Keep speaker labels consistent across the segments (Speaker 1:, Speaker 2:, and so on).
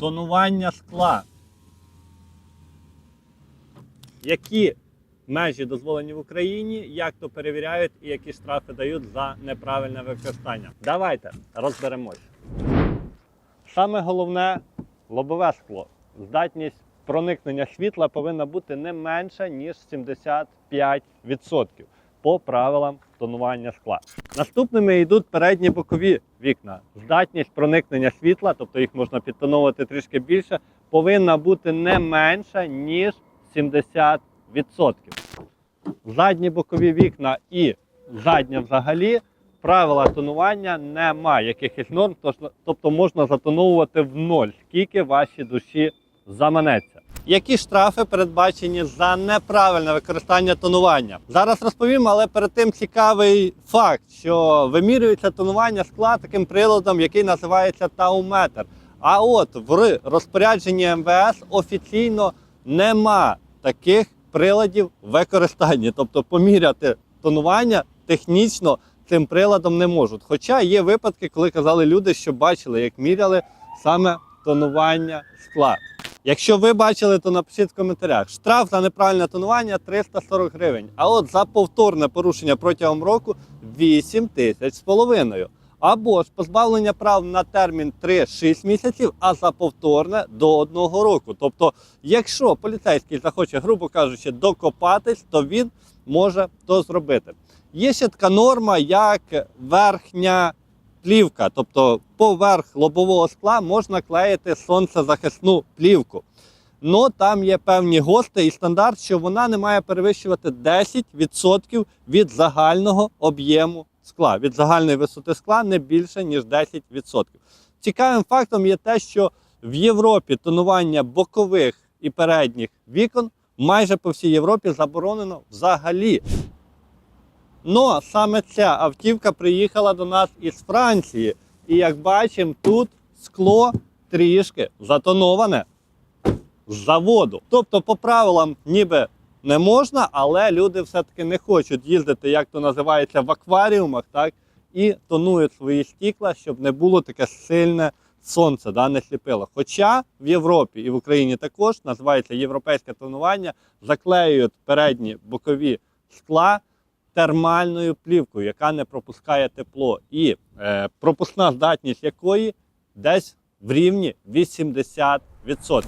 Speaker 1: Тонування скла. Які межі дозволені в Україні, як то перевіряють і які штрафи дають за неправильне використання. Давайте розберемось. Саме головне лобове скло. Здатність проникнення світла повинна бути не менша, ніж 75% по правилам тонування скла. Наступними йдуть передні бокові вікна. Здатність проникнення світла, тобто їх можна підтоновувати трішки більше, повинна бути не менша, ніж 70%. Задні бокові вікна і задня взагалі правила тонування немає якихось норм, тобто можна затоновувати в ноль, скільки вашій душі заманеться. Які штрафи передбачені за неправильне використання тонування? Зараз розповім, але перед тим цікавий факт, що вимірюється тонування скла таким приладом, який називається тауметр. А от в розпорядженні МВС офіційно нема таких приладів в використанні. Тобто поміряти тонування технічно цим приладом не можуть. Хоча є випадки, коли казали люди, що бачили, як міряли саме тонування скла. Якщо ви бачили, то напишіть в коментарях. Штраф за неправильне тонування 340 гривень. А от за повторне порушення протягом року 8 тисяч з половиною. Або ж позбавлення прав на термін 3-6 місяців, а за повторне до 1 року. Тобто, якщо поліцейський захоче, грубо кажучи, докопатись, то він може то зробити. Є ще така норма, як верхня плівка, тобто поверх лобового скла можна клеїти сонцезахисну плівку. Но там є певні гости і стандарт, що вона не має перевищувати 10% від загального об'єму скла, від загальної висоти скла не більше, ніж 10%. Цікавим фактом є те, що в Європі тонування бокових і передніх вікон майже по всій Європі заборонено взагалі. Но саме ця автівка приїхала до нас із Франції. І як бачимо, тут скло трішки затоноване з заводу. Тобто, по правилам, ніби не можна, але люди все-таки не хочуть їздити, як то називається, в акваріумах, так, і тонують свої стікла, щоб не було таке сильне сонце, да, не сліпило. Хоча в Європі і в Україні також називається європейське тонування, заклеюють передні бокові скла термальною плівкою, яка не пропускає тепло, і е, пропускна здатність якої десь в рівні 80%.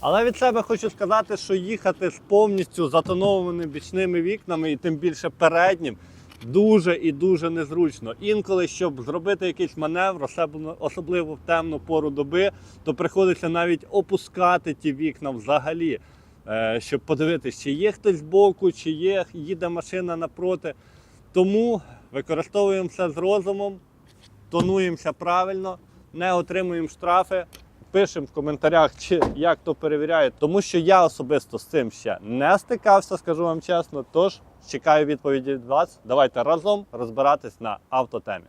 Speaker 1: Але від себе хочу сказати, що їхати з повністю затонованими бічними вікнами і тим більше переднім дуже і дуже незручно. Інколи, щоб зробити якийсь маневр, особливо- в темну пору доби, то приходиться навіть опускати ті вікна взагалі, щоб подивитися, чи є хтось збоку, чи є, їде машина напроти. Тому використовуємо все з розумом, тонуємося правильно, не отримуємо штрафи. Пишемо в коментарях, чи як то перевіряють, тому що я особисто з цим ще не стикався, скажу вам чесно. Тож чекаю відповіді від вас. Давайте разом розбиратись на автотемі.